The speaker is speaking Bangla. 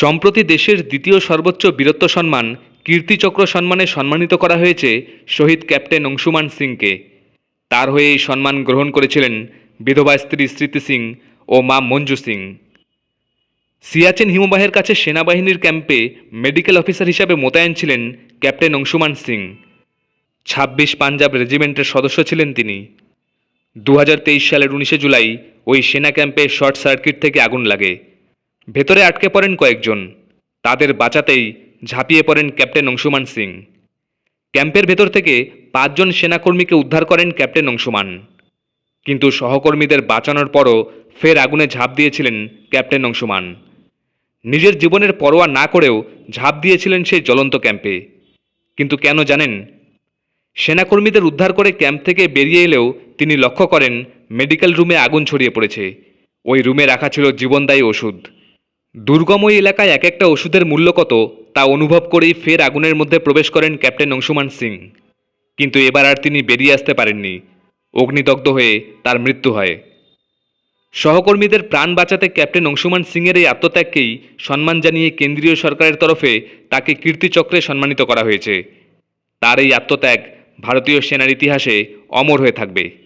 সম্প্রতি দেশের দ্বিতীয় সর্বোচ্চ বীরত্ব সম্মান, কীর্তিচক্র সম্মানে সম্মানিত করা হয়েছে শহীদ ক্যাপ্টেন অংশুমান সিংকে। তার হয়ে এই সম্মান গ্রহণ করেছিলেন বিধবা স্ত্রী স্মৃতি সিং ও মা মঞ্জু সিং। সিয়াচেন হিমবাহের কাছে সেনাবাহিনীর ক্যাম্পে মেডিকেল অফিসার হিসাবে মোতায়েন ছিলেন ক্যাপ্টেন অংশুমান সিং। ছাব্বিশ পাঞ্জাব রেজিমেন্টের সদস্য ছিলেন তিনি। দু হাজার তেইশ সালের উনিশে জুলাই ওই সেনা ক্যাম্পে শর্ট সার্কিট থেকে আগুন লাগে। ভেতরে আটকে পড়েন কয়েকজন। তাদের বাঁচাতেই ঝাঁপিয়ে পড়েন ক্যাপ্টেন অংশুমান সিং। ক্যাম্পের ভেতর থেকে পাঁচজন সেনাকর্মীকে উদ্ধার করেন ক্যাপ্টেন অংশুমান। কিন্তু সহকর্মীদের বাঁচানোর পরও ফের আগুনে ঝাঁপ দিয়েছিলেন ক্যাপ্টেন অংশুমান। নিজের জীবনের পরোয়া না করেও ঝাঁপ দিয়েছিলেন সেই জ্বলন্ত ক্যাম্পে। কিন্তু কেন জানেন? সেনাকর্মীদের উদ্ধার করে ক্যাম্প থেকে বেরিয়ে এলেও তিনি লক্ষ্য করেন মেডিকেল রুমে আগুন ছড়িয়ে পড়েছে। ওই রুমে রাখা ছিল জীবনদায়ী ওষুধ। দুর্গম ওই এলাকায় এক একটা ওষুধের মূল্য কত, তা অনুভব করেই ফের আগুনের মধ্যে প্রবেশ করেন ক্যাপ্টেন অংশুমান সিং। কিন্তু এবার আর তিনি বেরিয়ে আসতে পারেননি। অগ্নিদগ্ধ হয়ে তার মৃত্যু হয়। সহকর্মীদের প্রাণ বাঁচাতে ক্যাপ্টেন অংশুমান সিংয়ের এই আত্মত্যাগকেই সম্মান জানিয়ে কেন্দ্রীয় সরকারের তরফে তাকে কীর্তিচক্রে সম্মানিত করা হয়েছে। তার এই আত্মত্যাগ ভারতীয় সেনার ইতিহাসে অমর হয়ে থাকবে।